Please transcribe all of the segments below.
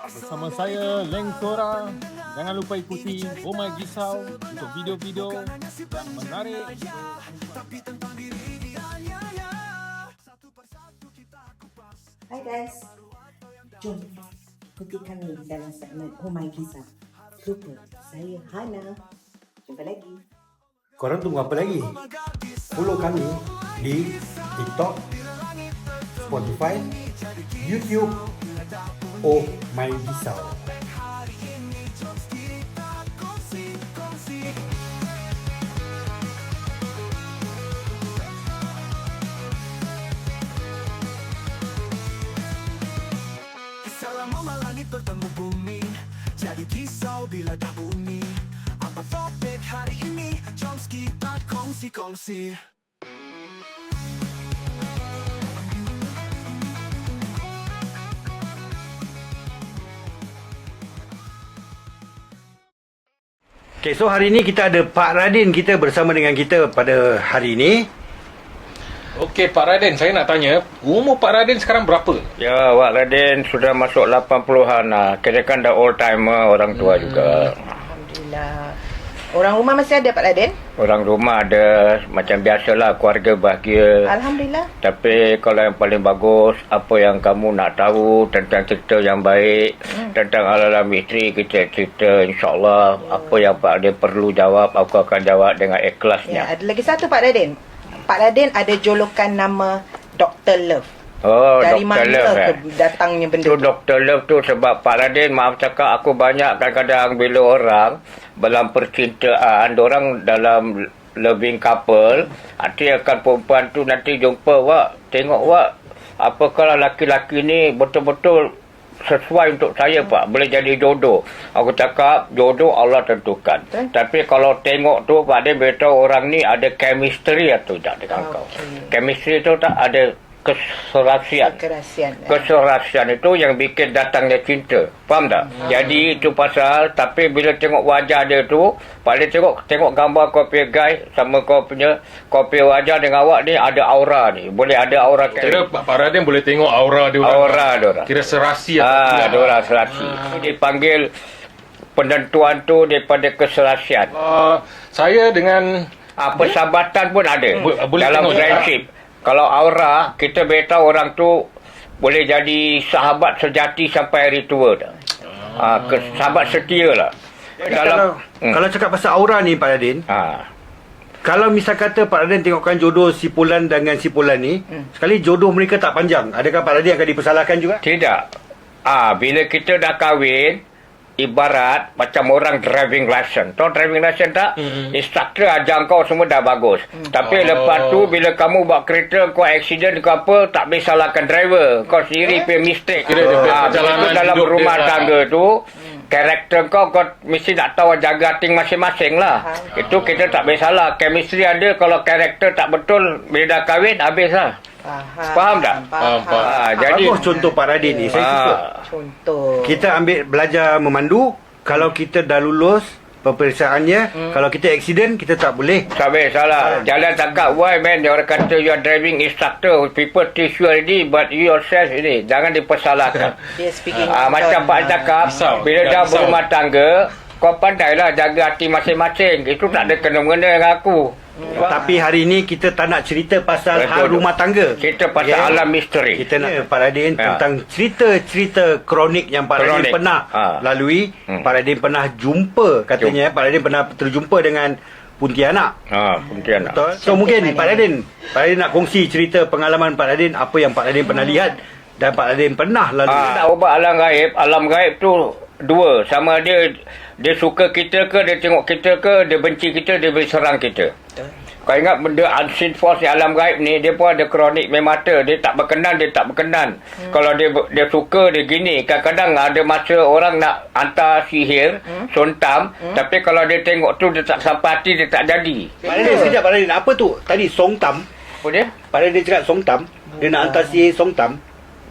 Bersama saya Leng Sora. Jangan lupa ikuti Oh My Gisau untuk video-video yang menarik. Hai guys, jom ikuti kami dalam segmen Oh My Kisah. Lupa, saya Hana. Jumpa lagi. Korang tunggu apa lagi? Follow kami di TikTok, Spotify, YouTube, Bumi Jadi kisau bila dah bunyi. Apa topik hari ini? Jom kita kongsi-kongsi Okay, so hari ni kita ada Pak Radin kita bersama dengan kita pada hari ini. Okey Pak Raden, saya nak tanya, umur Pak Raden sekarang berapa? Ya, Wak Radin sudah masuk 80-an lah. Kira kan dah old timer orang tua hmm. juga. Alhamdulillah. Orang rumah masih ada Pak Laden? Orang rumah ada macam biasalah keluarga bahagia. Alhamdulillah. Tapi kalau yang paling bagus, apa yang kamu nak tahu tentang cerita yang baik, hmm. tentang ala-ala misteri, kita cerita insyaAllah. Apa yang Pak Radin perlu jawab, aku akan jawab dengan Ya, ikhlasnya. ada lagi satu Pak Laden. Pak Laden ada jolokan nama Dr. Love. Oh, Dari Dr. mana Love ke eh. datangnya benda Tu tu? Dr. Love tu sebab Pak Radin maaf cakap aku banyak kadang-kadang bila orang dalam percintaan orang dalam loving couple nanti akan perempuan tu nanti jumpa wak tengok wak apa kalau laki-laki ni betul-betul sesuai untuk saya pak. Boleh jadi jodoh. Aku cakap jodoh Allah tentukan. Betul. tapi kalau tengok tu Pak Din beritahu orang ni ada chemistry atau tak dengan kau? Okey. chemistry tu tak ada keserasian Kerasian. keserasian itu yang bikin datangnya cinta. Faham tak? Hmm. Jadi itu pasal tapi bila tengok wajah dia tu, paling tengok tengok gambar kau punya guys sama kau punya kau punya wajah dengan awak ni ada aura ni. Boleh ada aura Kira Pak Raden boleh tengok aura dia orang. aura dia orang. Kira serasi atau Ah, tidak. dia orang serasi. Dipanggil penentuan tu daripada keserasian. Uh, saya dengan Ah, persahabatan pun ada Bo- boleh dalam tengok. friendship. Kalau aura, kita beritahu orang tu boleh jadi sahabat sejati sampai hari tua dah. Ah, ke, sahabat setia lah. Jadi kalau Hmm. kalau cakap pasal aura ni Pak Radin, ah, kalau misal kata Pak Radin tengokkan jodoh si Pulan dengan si Pulan ni, Hmm. sekali jodoh mereka tak panjang. Adakah Pak Radin akan dipersalahkan juga? tidak. Ah, bila kita dah kahwin, ibarat macam orang driving license. Tahu driving license tak? Hmm. Instructor ajar kau semua dah bagus. Tapi Oh. lepas tu bila kamu buat kereta kau accident ke apa, tak boleh salahkan driver. Kau sendiri punya mistake. Kira begitu dalam hidup rumah lah. tangga tu, karakter kau kau mesti nak tahu jaga hati masing-masing lah. Faham. Itu kita tak boleh salah. Chemistry ada kalau karakter tak betul bila dah kahwin habis lah. Faham. Faham tak? Faham, faham. Ah, jadi Bagus contoh Pak Radin ni. Saya suka. ah, Contoh. Kita ambil belajar memandu, kalau kita dah lulus pemeriksaannya, Hmm. kalau kita accident kita tak boleh. tak boleh salah. Jalan cakap, why man, dia orang kata you are driving instructor. People teach you already, but you yourself ini. Jangan dipersalahkan. Dia speaking. ah, macam Pak cakap, Risau. bila dah berumah tangga, kau pandailah jaga hati masing-masing. Itu tak ada kena-mengena dengan aku. Tapi hari ni kita tak nak cerita pasal Betul. hal rumah tangga. Kita pasal Ya. alam misteri. Kita nak Pak Radin Ya. tentang cerita-cerita kronik yang Pak Radin Kronik. pernah Ha. lalui. Hmm. Pak Radin pernah jumpa katanya. Pak Radin pernah terjumpa dengan Pontianak. Ha, Pontianak. Betul. So mungkin Pak Radin, Pak Radin nak kongsi cerita pengalaman Pak Radin apa yang Pak Radin pernah lihat dan Pak Radin pernah lalui. Ah, tak ubah alam gaib. Alam gaib tu dua. Sama dia dia suka kita ke, dia tengok kita ke, dia benci kita, dia boleh serang kita. Kau ingat benda unseen force di alam gaib ni, dia pun ada kronik main mata. Dia tak berkenan, dia tak berkenan. Hmm. Kalau dia dia suka, dia gini. Kadang-kadang ada masa orang nak hantar sihir, hmm. sontam. Hmm. Tapi kalau dia tengok tu, dia tak sampai hati, dia tak jadi. Radin, sekejap Radin. Apa tu? Tadi Song Tam. Apa dia? Pak Radin cakap Song Tam. Dia nak hantar sihir Song Tam.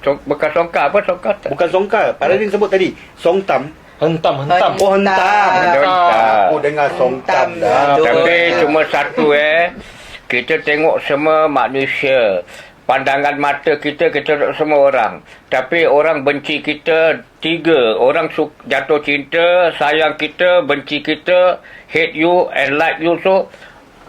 So, bekas songkar apa? Songkar tak? Bukan Songkar. Pak Radin sebut tadi Song Tam. Hentam, hentam. Oh hentam. Hentam. Hentam. Oh dengar Song Tam Hentam dah. Tapi cuma satu eh. Kita tengok semua manusia. pandangan mata kita kita tak semua orang tapi orang benci kita tiga orang su- jatuh cinta sayang kita benci kita hate you and like you so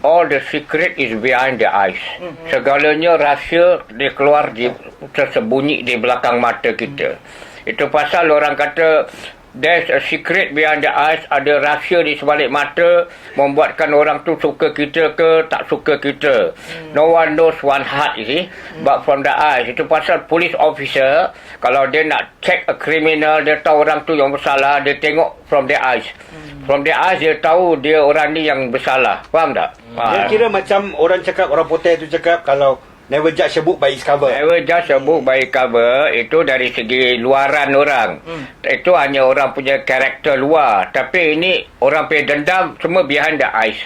all the secret is behind the eyes mm-hmm. segalanya rahsia dia keluar di tersembunyi di belakang mata kita mm-hmm. itu pasal orang kata There's a secret behind the eyes Ada rahsia di sebalik mata Membuatkan orang tu suka kita ke Tak suka kita hmm. No one knows one heart you see hmm. But from the eyes Itu pasal police officer Kalau dia nak check a criminal Dia tahu orang tu yang bersalah Dia tengok from the eyes hmm. From the eyes dia tahu Dia orang ni yang bersalah Faham tak? Dia Ha. kira macam orang cakap Orang putih tu cakap Kalau never judge a book by its cover. Never judge a book by cover Itu dari segi luaran orang. Hmm. Itu hanya orang punya karakter luar. Tapi ini Orang punya dendam Semua behind the eyes.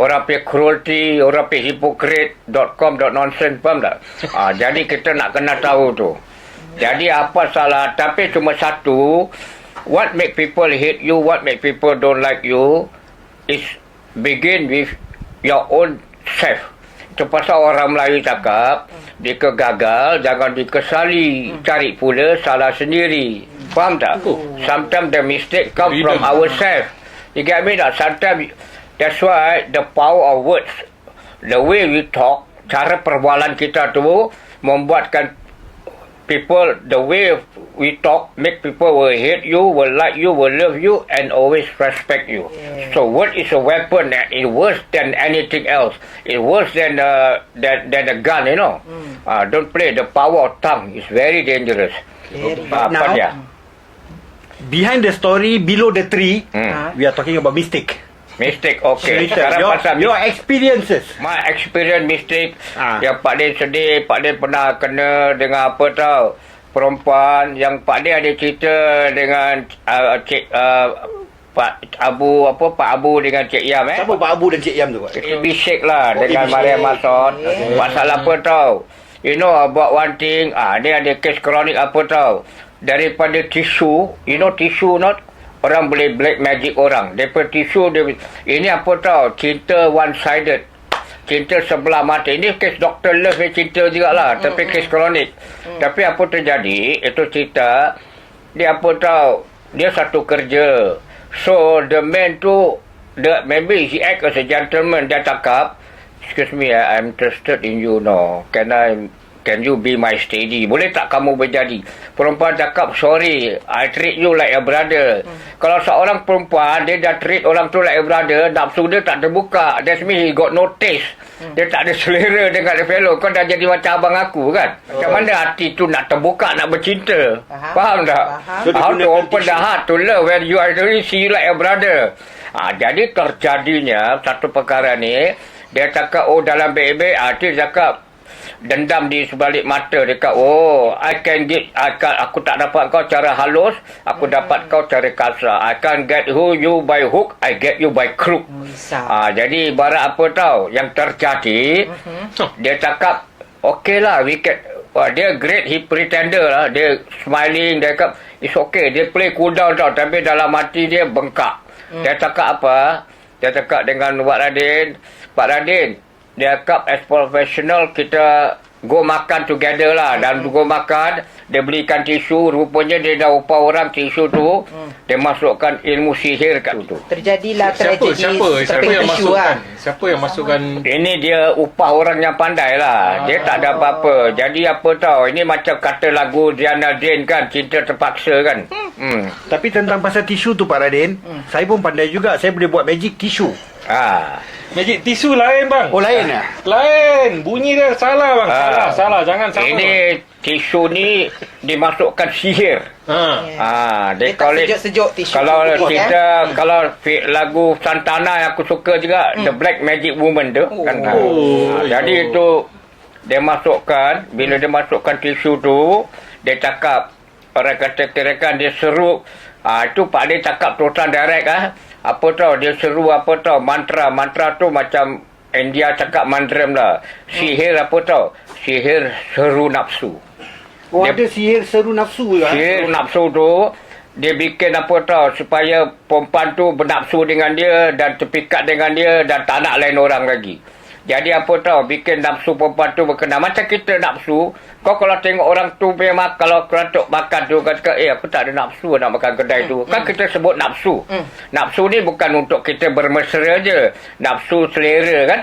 Orang punya cruelty Orang punya hypocrite dot com dot nonsense Faham tak? ha, jadi kita nak kena tahu tu. Jadi apa salah? Tapi cuma satu What make people hate you What make people don't like you Is begin with Your own self pasal orang Melayu cakap Jika gagal Jangan dikesali. Cari pula salah sendiri. Faham tak? Sometimes the mistake come from ourselves. You get me? Tak? Sometimes That's why The power of words The way we talk Cara perbualan kita tu Membuatkan people the way we talk make people will hate you will like you will love you and always respect you yeah. so word is a weapon that is worse than anything else it's worse than uh, than, than a gun you know mm. uh, don't play the power of tongue is very dangerous Very. uh, Now- apa dia Behind the story Below the tree Hmm. We are talking about mistake mistake okay. Sekarang your, pasal your experiences. My experience mistake. Ah. Yang Pak Din sedih Pak Din pernah kena Dengan apa tau? Perempuan Yang Pak Din ada cerita Dengan uh, Cik uh, Pak Abu Apa Pak Abu dengan Cik Yam eh? Siapa Pak Abu dan Cik Yam tu Pak? Bisik lah Oh, Dengan. Mariam Masud Okay. Pasal apa tau? You know about one thing. Ah, Dia ada kes kronik apa tau? Daripada tisu You know tisu not Orang boleh black magic orang. Daripada tisu dia, Ini apa tau? Cinta one sided Cinta sebelah mata. Ini kes Dr. Love ni cinta juga lah Tapi kes kronik. Tapi apa terjadi? Itu cerita Dia apa tau? Dia satu kerja. So the man tu the, Maybe he act as a gentleman. Dia cakap Excuse me I, I'm interested in you no Can I Can you be my steady? Boleh tak kamu berjadi? Perempuan cakap Sorry I treat you like a brother. Hmm. Kalau seorang perempuan Dia dah treat orang tu like a brother Nafsu dia tak terbuka. That's mean he got no taste. Hmm. Dia tak ada selera dengan the fellow. Kau dah jadi macam abang aku kan? Macam mana hati tu nak terbuka Nak bercinta? Faham. Faham tak? Faham. So, How to open the heart to love When you are really see you like a brother? Ha, jadi terjadinya satu perkara ni dia cakap oh dalam baik-baik ah dia cakap dendam di sebalik mata dia kata oh I can get I can, aku tak dapat kau cara halus aku dapat kau cara kasar. I can get who you by hook I get you by crook. Risau. Ah, jadi ibarat apa tahu yang terjadi dia cakap okey lah we can Wah, dia great he pretender lah. Dia smiling dia cakap it's okay. Dia play cool down tau tapi dalam hati dia bengkak. Dia cakap apa? Dia cakap dengan Pak Radin Pak Radin dia cakap as professional kita go makan together lah. Dan go makan dia belikan tisu rupanya dia dah upah orang tisu tu dia masukkan ilmu sihir kat situ Terjadilah Siapa tragedi siapa siapa yang tisu masukkan? lah. Siapa yang masukkan Ini dia upah orang yang pandai lah. Dia tak ada apa-apa. Jadi apa tahu, ini macam kata lagu Diana Jane kan, cinta terpaksa kan. Hmm. Tapi tentang pasal tisu tu Pak Radin Saya pun pandai juga Saya boleh buat magic tisu Ah. Magic tisu lain bang. Oh lain lah Lain. Bunyi dia salah bang. Ah. Salah, salah. Jangan salah. Ini tisu ni dimasukkan sihir. Ha. Ah, Dia dia tak kalau sejuk-sejuk tisu kalau kita eh? kalau lagu Santana yang aku suka juga The Black Magic Woman tu kan. Ah. Oh. Ah, jadi itu dia masukkan bila dia masukkan tisu tu dia cakap orang kata kirakan dia seru ah itu Pak dia cakap total direct ah apa tau dia seru apa tau mantra mantra tu macam India cakap mandram lah sihir apa tau sihir seru nafsu Oh Dia- ada sihir seru nafsu juga Sihir nafsu tu dia bikin apa tau supaya perempuan tu bernafsu dengan dia dan terpikat dengan dia dan tak nak lain orang lagi. Jadi apa tahu bikin nafsu perempuan tu berkenaan. Macam kita nafsu, kau kalau tengok orang tu memang kalau kerantuk makan tu kata eh aku tak ada nafsu nak makan kedai tu. Kan kita sebut nafsu. Nafsu ni bukan untuk kita bermesra je. Nafsu selera kan.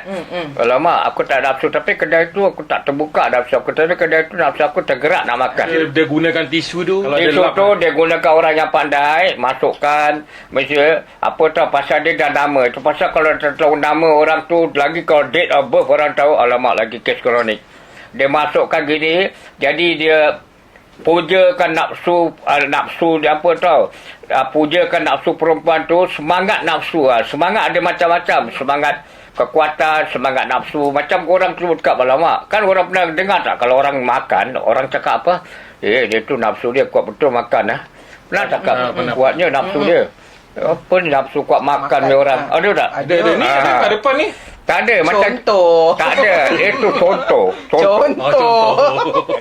Alamak aku tak nafsu tapi kedai tu aku tak terbuka nafsu aku. Tapi kedai tu nafsu aku tergerak nak makan. Dia, dia gunakan tisu tu. Kalau Tisu lap- tu dia gunakan orang yang pandai masukkan mesti apa tahu pasal dia dah nama itu pasal kalau dia tahu nama orang tu lagi kalau date of birth orang tahu alamak lagi kes kronik dia masukkan gini jadi dia pujakan nafsu uh, nafsu dia apa tahu uh, pujakan nafsu perempuan tu semangat nafsu uh, semangat ada macam-macam semangat kekuatan semangat nafsu macam orang tu dekat lama kan orang pernah dengar tak kalau orang makan orang cakap apa eh dia tu nafsu dia kuat betul makan ah pernah cakap Ah, pernah. kuatnya nafsu dia apa ni nafsu kuat makan, Makan, ni orang ah. ada tak Ada, ada ni. Ah. Ada kat depan ni. Tak ada macam Contoh. tak ada itu contoh. Contoh. Oh, contoh.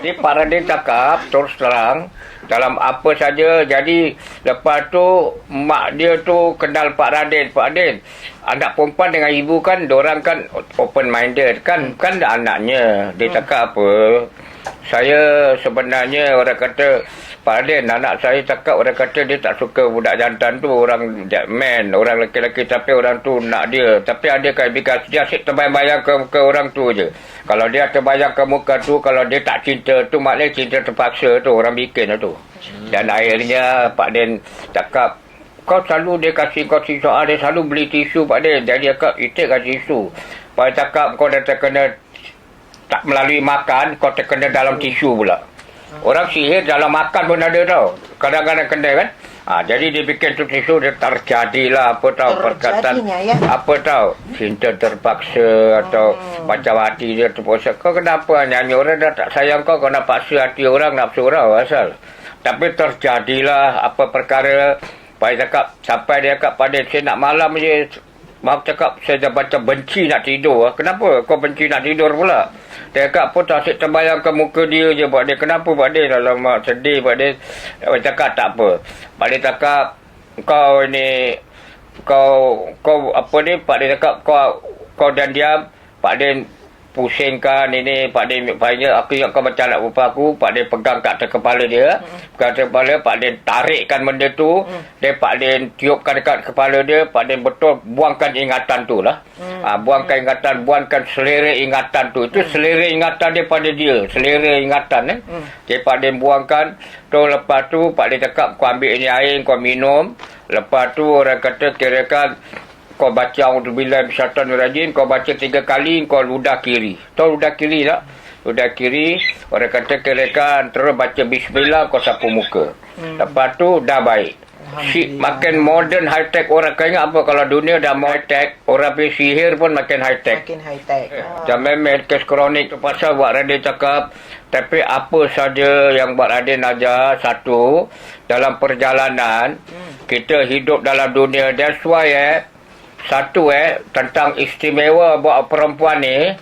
jadi para dia cakap terus terang dalam apa saja. Jadi lepas tu mak dia tu kenal Pak Radin Pak Radin anak perempuan dengan ibu kan orang kan open minded kan kan anaknya. Dia cakap apa saya sebenarnya orang kata Radin anak saya cakap orang kata dia tak suka budak jantan tu. Orang man orang lelaki-lelaki. Tapi orang tu nak dia. Tapi ada kebiasaan dia asyik terbayang-bayang ke muka orang tu je. Kalau dia terbayang ke muka tu kalau dia tak cinta tu maknanya cinta terpaksa tu. Orang bikin tu. Dan akhirnya Pak Din cakap kau selalu dia kasih kau tisu ah, dia selalu beli tisu Pak Din jadi cakap itik kasih tisu. Pak cakap kau dah terkena tak melalui makan kau terkena dalam tisu pula orang sihir dalam makan pun ada tau. Kadang-kadang kena kan? Ha, jadi dia bikin tu tisu dia terjadilah apa tahu perkataan ya? apa tahu cinta terpaksa atau macam hati dia terpaksa. Kau kenapa nyanyi? Orang dah tak sayang kau kau nak paksa hati orang nafsu orang asal. Tapi terjadilah apa perkara. Pak cakap sampai dia cakap pada saya nak malam je Mak cakap saya dah baca benci nak tidur. Kenapa kau benci nak tidur pula? Cakap apa tak asyik terbayang ke muka dia je Pak dia. Kenapa Pak dia? Dalam mak sedih Pak dia. Cakap tak apa. Pak dia cakap kau ni kau kau apa ni Pak dia cakap kau kau dan diam Pak dia pusingkan ini Pak dia banyak aku ingat kau macam anak bapa aku Pak dia pegang kat atas kepala dia. Pegang atas kepala Pak dia tarikkan benda tu. Dia Pak dia tiupkan dekat kepala dia Pak dia betul buangkan ingatan tu lah. Ha, buangkan ingatan buangkan selera ingatan tu. Itu selera ingatan dia pada dia selera ingatan eh. Jadi Pak dia buangkan. Tu lepas tu Pak dia cakap kau ambil ini air kau minum. Lepas tu orang kata kirakan kau baca Auzubillah Bisyaitan Rajim kau baca tiga kali kau ludah kiri tahu ludah kiri tak ludah kiri orang kata kirakan terus baca Bismillah kau sapu muka hmm. lepas tu dah baik Si, makin modern high tech orang ingat apa kalau dunia dah high tech orang pergi sihir pun makin high tech Makin high tech. Ah. Jangan main kes kronik tu pasal Buat Radin cakap Tapi apa saja yang Buat Radin ajar Satu Dalam perjalanan hmm. Kita hidup dalam dunia That's why eh Satu eh Tentang istimewa Buat perempuan ni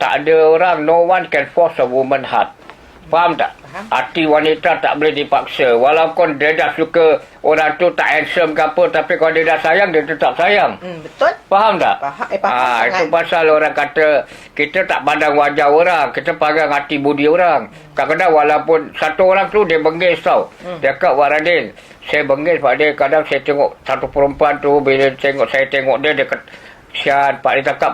Tak ada orang No one can force a woman heart Faham tak? Faham. Hati wanita tak boleh dipaksa Walaupun dia dah suka Orang tu tak handsome ke apa Tapi kalau dia dah sayang Dia tetap sayang Hmm, betul? Faham tak? Faham. Eh, faham Ah, sangat. itu pasal orang kata kita tak pandang wajah orang, kita pandang hati budi orang. Kadang-kadang walaupun satu orang tu dia bengis tau. Hmm. Dia kata Waradin, saya bengis Pak dia kadang saya tengok satu perempuan tu bila tengok saya tengok dia dia kata Syad Pak dia cakap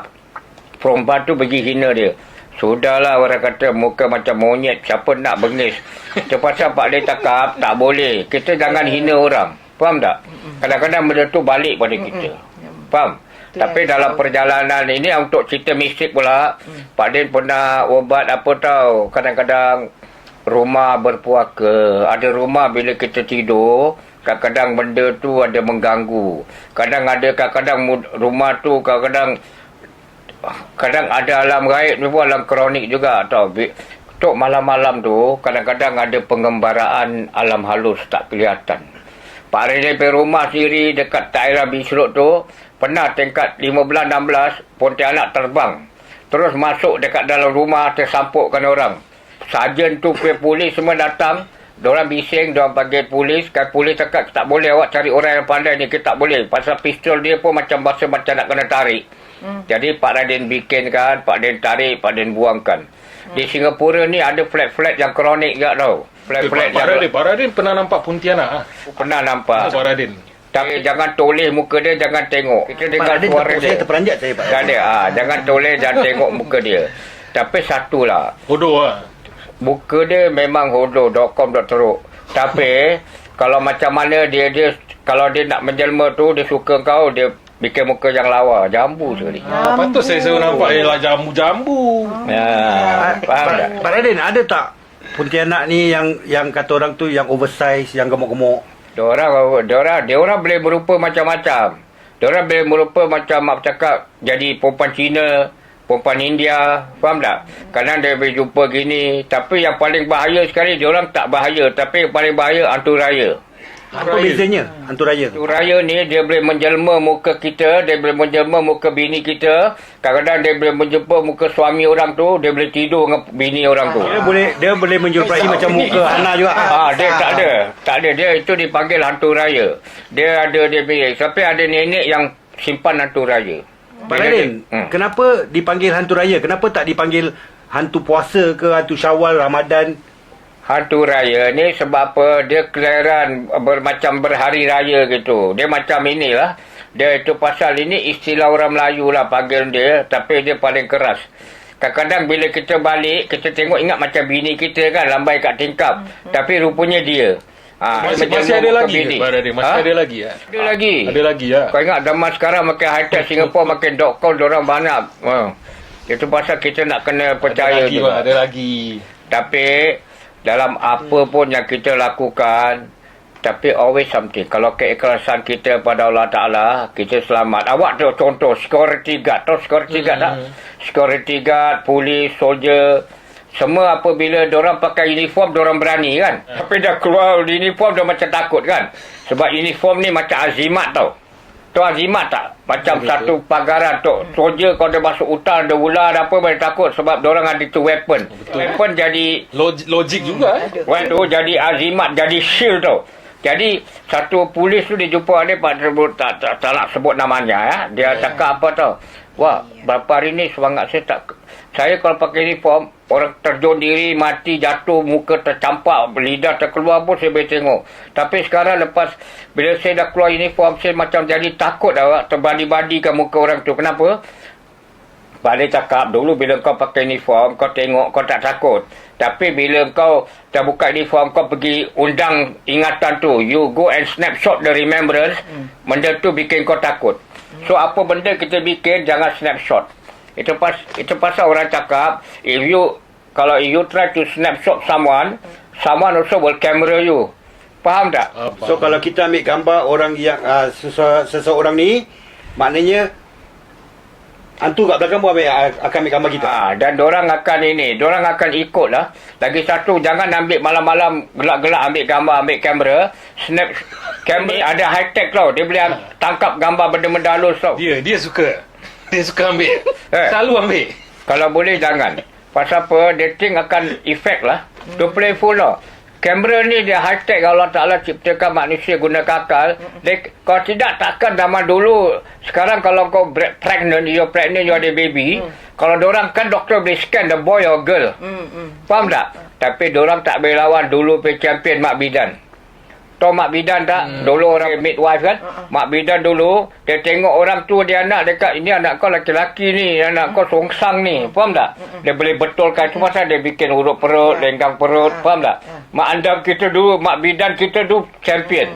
perempuan tu pergi hina dia. Sudahlah orang kata muka macam monyet siapa nak bengis. Pasal Pak dia cakap tak boleh. Kita jangan hina orang. Faham tak? Kadang-kadang benda tu balik pada kita. Faham? Tapi dalam perjalanan ini untuk cerita mistik pula, hmm. Pak Din pernah ubat apa tahu. Kadang-kadang rumah berpuaka. Ada rumah bila kita tidur, kadang-kadang benda tu ada mengganggu. Kadang ada kadang-kadang rumah tu kadang-kadang kadang ada alam gaib ni pun alam kronik juga tau. Tok malam-malam tu kadang-kadang ada pengembaraan alam halus tak kelihatan. Pak Rene pergi rumah sendiri dekat daerah Bisrut tu pernah tingkat 15-16 Pontianak terbang. Terus masuk dekat dalam rumah tersampukkan orang. Sarjan tu pergi polis semua datang. Diorang bising, diorang panggil polis. Kan polis cakap tak boleh awak cari orang yang pandai ni. Kita tak boleh. Pasal pistol dia pun macam bahasa macam nak kena tarik. Hmm. Jadi Pak Radin bikinkan, Pak Radin tarik, Pak Radin buangkan. Di Singapura ni ada flat-flat yang kronik juga tau. Eh, Flat-flat Pak yang Radin, Pak Radin pernah nampak Pontianak ah. pernah nampak. Pak Radin. Tapi jangan toleh muka dia, jangan tengok. Kita Pak dengar Radin suara dia. saya terperanjat saya Pak Tak Radin. ada. Ah, jangan toleh, jangan tengok muka dia. Tapi satu lah. Bodoh ah. Muka dia memang hodoh, .com, .teruk. Tapi, kalau macam mana dia, dia kalau dia nak menjelma tu, dia suka kau, dia bikin muka yang lawa. Jambu sekali. Ah, patut saya selalu nampak ialah jambu-jambu. Ya, Pak, faham Pak, tak? Pak Radin ada tak Pontianak ni yang yang kata orang tu yang oversize, yang gemuk-gemuk. Dia orang, dia orang, dia orang boleh berupa macam-macam. Dia orang boleh berupa macam mak cakap jadi perempuan Cina, perempuan India, faham tak? Kadang dia boleh jumpa gini, tapi yang paling bahaya sekali dia orang tak bahaya, tapi yang paling bahaya hantu raya. Apa bezanya hantu raya tu? Hantu raya ni dia boleh menjelma muka kita, dia boleh menjelma muka bini kita. Kadang-kadang dia boleh menjumpa muka suami orang tu, dia boleh tidur dengan bini orang tu. Dia boleh dia boleh menjurupai macam muka Hana juga. Ah, dia tak ada. Tak ada. Dia itu dipanggil hantu raya. Dia ada dia pilih. Tapi ada nenek yang simpan hantu raya. Pak dia- hmm. kenapa dipanggil hantu raya? Kenapa tak dipanggil hantu puasa ke hantu Syawal Ramadan? Hantu raya ni sebab apa? Dia kelahiran bermacam berhari raya gitu. Dia macam inilah. Dia itu pasal ini istilah orang Melayu lah panggil dia. Tapi dia paling keras. Kadang-kadang bila kita balik, kita tengok ingat macam bini kita kan lambai kat tingkap. Tapi rupanya dia. Ha, Masih, masih menjelma ada lagi ke Radin? Masih Ha? ada lagi ah. Ada lagi. Ada lagi ah. Kau ingat zaman sekarang makin high-tech Singapura makin .com orang banyak. Ha. Itu pasal kita nak kena Ada percaya lagi juga. Pak, ada lagi. Tapi dalam apa pun yang kita lakukan tapi always something. Kalau keikhlasan kita pada Allah Ta'ala, kita selamat. Awak tu contoh, security guard. Tahu security guard tak? Security guard, polis, soldier. Semua apabila orang pakai uniform, orang berani kan? Tapi dah keluar uniform, dia macam takut kan? Sebab uniform ni macam azimat tau. Tu azimat tak? Macam satu pagaran tu. Soldier kalau dia masuk hutan, ada ular, ada apa, boleh takut. Sebab orang ada tu weapon. Weapon jadi Logik, logik juga eh. Wan tu jadi azimat, jadi shield tau. Jadi satu polis tu dia jumpa dia pak sebut tak, tak, tak nak sebut namanya ya. Dia cakap apa tau. Wah, berapa hari ni semangat saya tak saya kalau pakai uniform orang terjun diri mati jatuh muka tercampak lidah terkeluar pun saya boleh tengok tapi sekarang lepas bila saya dah keluar uniform saya macam jadi takut dah terbadi-badikan muka orang tu kenapa dia cakap dulu bila kau pakai uniform kau tengok kau tak takut. Tapi bila kau dah buka uniform kau pergi undang ingatan tu. You go and snapshot the remembrance. Hmm. Benda tu bikin kau takut. So apa benda kita bikin jangan snapshot. Itu pas itu pasal orang cakap if you kalau you try to snapshot someone, someone also will camera you. Faham tak? Apa? So kalau kita ambil gambar orang yang uh, sese- seseorang ni maknanya hantu kat belakang pun ambil, ah, akan ambil gambar kita. Ha, dan orang akan ini, orang akan ikut lah. Lagi satu, jangan ambil malam-malam gelak-gelak ambil gambar, ambil kamera. Snap kamera ada high tech tau. Dia boleh am- tangkap gambar benda-benda halus tau. Dia dia suka. Dia suka ambil. Eh. Selalu ambil. Kalau boleh jangan. Pasal apa, dia think akan efek lah. Tu playful lah. Kamera ni dia high tech Allah Ta'ala ciptakan manusia guna kakal. Dia, kalau tidak takkan zaman dulu. Sekarang kalau kau pregnant, you're pregnant, you ada baby. Kalau orang kan doktor boleh scan the boy or girl. Faham tak? Tapi orang tak boleh lawan dulu pe champion Mak Bidan. Tahu Mak Bidan tak? Hmm. Dulu orang midwife kan? Uh-uh. Mak Bidan dulu, dia tengok orang tua dia anak dekat, ini anak kau laki-laki ni, anak kau songsang ni. Faham tak? Dia boleh betulkan. Itu pasal dia bikin urut perut, lenggang perut. Faham tak? Mak andam kita dulu, Mak Bidan kita dulu champion.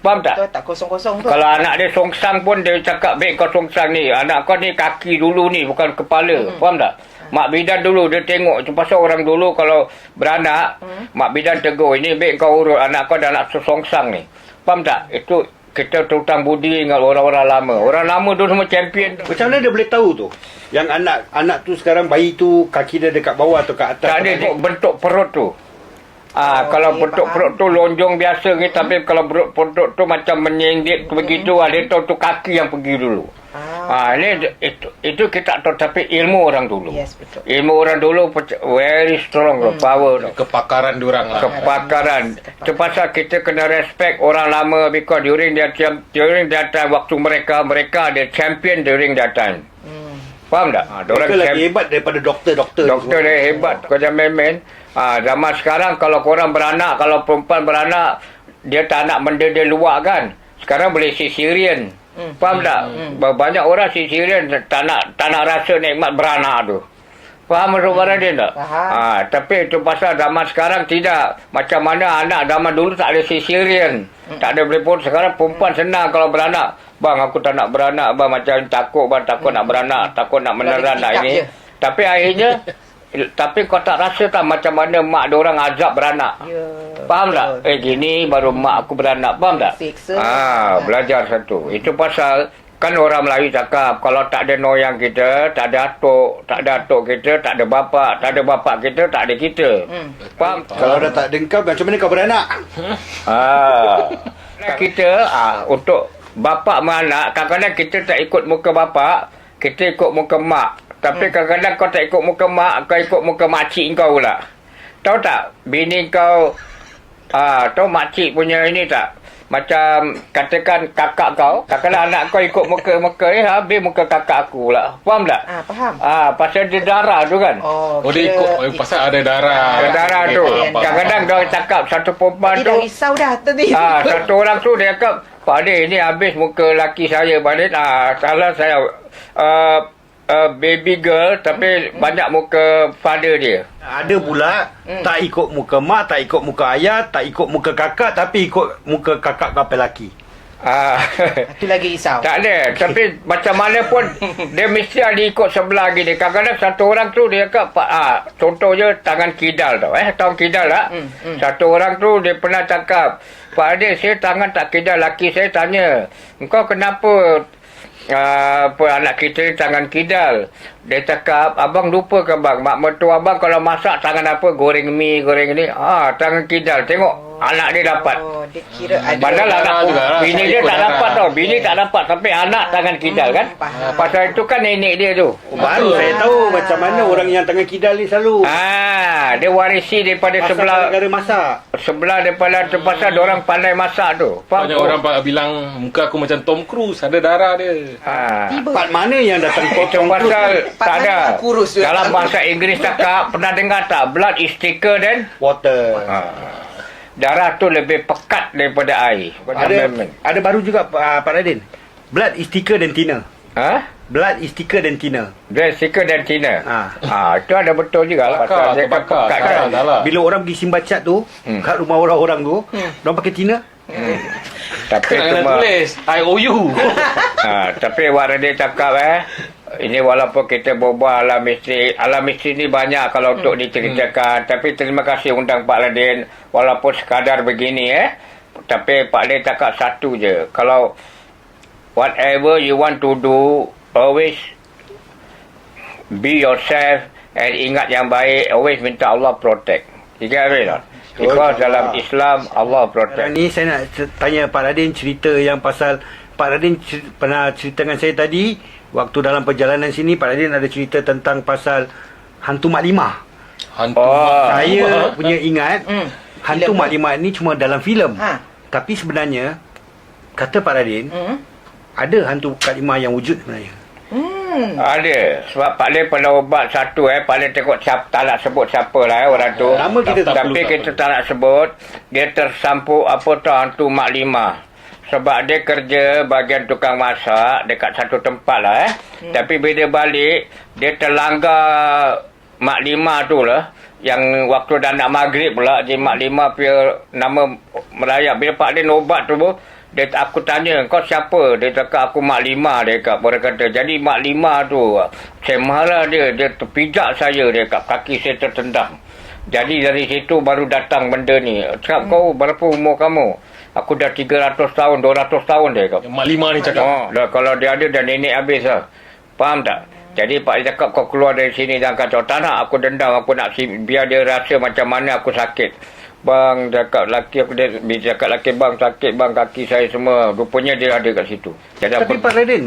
Faham tak? Betul tak kosong-kosong tu. Kalau anak dia songsang pun dia cakap baik kau songsang ni. Anak kau ni kaki dulu ni bukan kepala. Hmm. Faham tak? Mak bidan dulu dia tengok pasal orang dulu kalau beranak hmm. mak bidan tegur ini baik kau urut anak kau dah nak songsang ni. Faham tak? Itu kita terutang budi dengan orang-orang lama. Orang lama tu semua champion. Macam mana dia boleh tahu tu? Yang anak anak tu sekarang bayi tu kaki dia dekat bawah atau kat atas? Tak ada bentuk perut tu. Ah, Oh, kalau bentuk perut tu lonjong biasa ni tapi kalau bentuk perut tu macam menyinggit begitu ah dia tahu tu kaki yang pergi dulu. Ah. Ah, ini itu, itu kita tak tahu tapi ilmu orang dulu. Yes, betul. Ilmu orang dulu very strong hmm. power. Kepakaran diorang lah. Kepakaran. Itu pasal kita kena respect orang lama because during their time, during their time waktu mereka mereka ada champion during that time. Hmm. Faham tak? Ha, Mereka camp- lagi hebat daripada doktor-doktor. Doktor dia hebat kau jangan main-main. Ha, zaman sekarang kalau korang beranak, kalau perempuan beranak, dia tak nak benda dia luar kan. Sekarang boleh cesarean. Hmm. Faham tak? Hmm. Banyak orang cesarean tak nak tak nak rasa nikmat beranak tu. Faham Masuk Baradin tak? Faham. Ha, tapi itu pasal zaman sekarang tidak. Macam mana anak zaman dulu tak ada cesarean. Hmm. Tak ada boleh pun. Sekarang perempuan senang kalau beranak. Bang aku tak nak beranak. Bang macam takut. Bang takut nak beranak. Takut nak meneran nak ini. je. Tapi akhirnya tapi kau tak rasa tak macam mana mak dia orang azab beranak. Ya. Faham tak? Eh gini baru mak aku beranak. Faham tak? Siksa. Ah, belajar satu. Itu pasal kan orang Melayu cakap kalau tak ada noyang kita, tak ada atuk, tak ada atuk kita, tak ada bapa, tak ada bapa kita, tak ada kita. Hmm. Faham? Kalau dah tak ada kau, macam mana kau beranak? Ah. kita ah untuk bapa menganak kadang-kadang kita tak ikut muka bapa, kita ikut muka mak. Tapi kadang-kadang kau tak ikut muka mak, kau ikut muka makcik kau pula. Tahu tak? Bini kau ah tahu makcik punya ini tak? Macam katakan kakak kau, kadang-kadang anak kau ikut muka-muka ni habis muka kakak aku pula. Faham tak? Ah, faham. Ah, pasal dia darah tu kan. Oh, Oh dia kira- ikut oh, pasal ada darah. Ada darah tu. Kadang-kadang dia cakap satu perempuan tu dah risau dah tadi. Ah, satu orang tu dia cakap, Pak Ade, ini habis muka laki saya. Pak Ade, ah, salah saya. Uh, uh, baby girl, tapi banyak muka father dia. Ada pula tak ikut muka mak, tak ikut muka ayah, tak ikut muka kakak tapi ikut muka kakak kau lelaki. Ah, Itu lagi risau. tak ada. Tapi macam mana pun, dia mesti ada ikut sebelah gini. Kadang-kadang satu orang tu dia Pak, ah, contoh je tangan kidal tau. Eh, tahu kidal tak? Hmm, hmm. Satu orang tu dia pernah cakap, Pak Ade, saya tangan tak kidal. Laki saya tanya, engkau kenapa uh, apa anak kita tangan kidal? Dia cakap, abang lupa ke bang? Mak mertua abang kalau masak tangan apa? Goreng mi, goreng ni. Ah, tangan kidal. Tengok, anak dia dapat. Oh, dia kira ada. Padahal anak juga lah. bini dia tak darah. dapat tau. Bini tak dapat. Tapi anak tangan kidal kan. faham. Pasal itu kan nenek dia tu. Oh, baru saya tahu macam mana orang yang tangan kidal ni selalu Ah, dia warisi daripada masak sebelah negara masak. sebelah daripada tu pasal dia orang pandai masak tu. Faham Banyak tu? orang bilang muka aku macam Tom Cruise, ada darah dia. Ah. Tiba. Part mana yang datang pasal Pak tak ada. Kurus tu. Dalam bahasa Inggeris cakap pernah dengar tak blood is thicker than water. ah. darah tu lebih pekat daripada air. Ada ada baru juga uh, Pak Radin. Blood is thicker than thinner. Ha? Blood is thicker than thinner. Dia thicker than thinner. Ah. Ah, itu ada betul juga lah. Bakar, dia kan terbakar. pekat kan. Dah lah. Bila orang pergi simpan cat tu, Hmm. kat rumah orang-orang tu, orang pakai thinner. Tapi Kena cuma tulis IOU. ha, tapi Wak Radin cakap eh ini walaupun kita berbual alam misteri alam misteri ni banyak kalau untuk diceritakan. Tapi terima kasih undang Pak Radin walaupun sekadar begini eh. Tapi Pak Radin cakap satu je kalau whatever you want to do always be yourself and ingat yang baik always minta Allah protect. You get it or not? because dalam Islam Allah Sekarang protect ni saya nak tanya Pak Radin cerita yang pasal Pak Radin cer- pernah cerita dengan saya tadi waktu dalam perjalanan sini Pak Radin ada cerita tentang pasal hantu Mak Limah. Hantu. Oh. Saya punya ingat Hmm. hantu Filem Mak Limah ni cuma dalam filem. Ha. Tapi sebenarnya kata Pak Radin Hmm. ada hantu Kak Limah yang wujud sebenarnya. Hmm. Ada Sebab Pak Lin pernah ubat satu eh Pak Lin tengok siapa, Tak nak sebut siapa lah eh orang tu Nama kita tak Tapi perlu tak kita tak nak sebut Dia tersampuk Apa tu hantu Mak Lima Sebab dia kerja Bagian tukang masak Dekat satu tempat lah eh. Hmm. Tapi bila dia balik Dia terlanggar Mak Lima tu lah. Yang waktu dah nak maghrib pula Jadi Mak Lima punya nama merayap Bila Pak Lin ubat tu dia aku tanya kau siapa? Dia cakap aku mak lima dia cakap orang kata. Jadi mak lima tu saya marah dia dia terpijak saya dia cakap kaki saya tertendang. Jadi dari situ baru datang benda ni. Cakap kau berapa umur kamu aku dah 300 tahun 200 tahun dia Yang Mak Lima ni cakap. Oh, dah kalau dia ada dah nenek habis lah. Faham tak? Jadi Pak dia cakap kau keluar dari sini jangan kacau. Tak nak aku dendam. Aku nak si, biar dia rasa macam mana aku sakit. Bang cakap laki aku dia, dia cakap laki bang sakit bang kaki saya semua. Rupanya dia ada kat situ. Jadi Tapi aku, Pak Radin,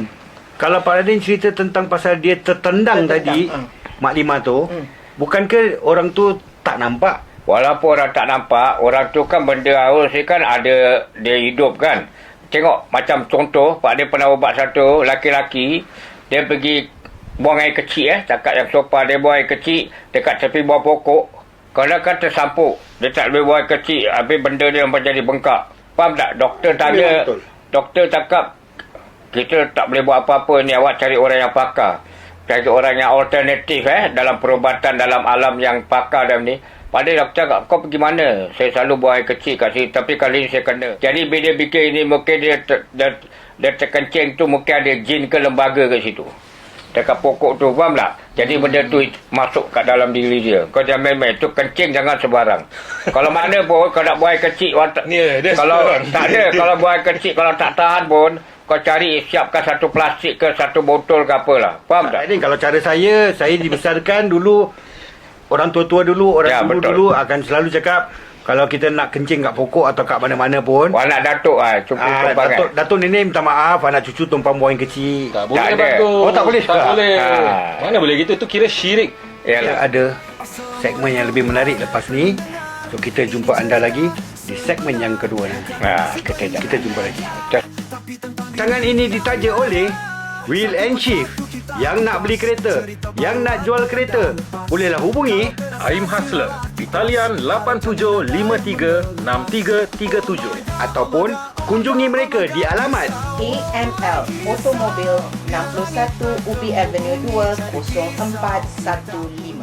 kalau Pak Radin cerita tentang pasal dia tertendang, Tertendang, tadi, ha. Mak Lima tu, Hmm. bukankah orang tu tak nampak? Walaupun orang tak nampak, orang tu kan benda awal saya kan ada dia hidup kan. Tengok macam contoh, Pak dia pernah ubat satu laki-laki, dia pergi buang air kecil eh. Takat yang sopa dia buang air kecil dekat tepi bawah pokok. Kalau kan tersampuk, dia tak boleh buang air kecil. Habis benda dia nampak jadi bengkak. Faham tak? Doktor tanya, doktor cakap, kita tak boleh buat apa-apa ni. Awak cari orang yang pakar. Cari orang yang alternatif eh. Dalam perubatan, dalam alam yang pakar dalam ni. Pada doktor cakap, kau pergi mana? Saya selalu buang air kecil kat sini. Tapi kali ni saya kena. Jadi bila dia fikir ini, mungkin dia, ter, dia, dia terkencing tu, mungkin ada jin ke lembaga ke situ. Dekat pokok tu, faham tak? Jadi benda tu masuk kat dalam diri dia. Kau jangan main-main. Tu kencing jangan sebarang. kalau mana pun, kau nak buang air kecil, dia kalau sebarang. tak ada, kalau buang air kecil, kalau tak tahan pun, kau cari siapkan satu plastik ke satu botol ke apalah. Faham tak? Tak, Adin, kalau cara saya, saya dibesarkan dulu, orang tua-tua dulu, orang Ya, dulu betul. dulu akan selalu cakap, kalau kita nak kencing kat pokok atau kat mana-mana pun, Wah nak datuk ah, cukup ah, tumpang Datuk, kan. Datuk Nenek minta maaf, anak cucu tumpang buang kecil. Tak boleh ada. bagus. Oh, tak boleh Tak juga? boleh. Ah. Mana boleh gitu? Tu kira syirik. Yalah. ada segmen yang lebih menarik lepas ni. So kita jumpa anda lagi di segmen yang kedua nanti. Ha, kita Kita jumpa lagi. Tangan ini ditaja oleh Wheel and Shift. Yang nak beli kereta, yang nak jual kereta, bolehlah hubungi Aim Hustler. Italian 87536337. ataupun kunjungi mereka di alamat AML Automobil 61 Ubi Avenue 2 0415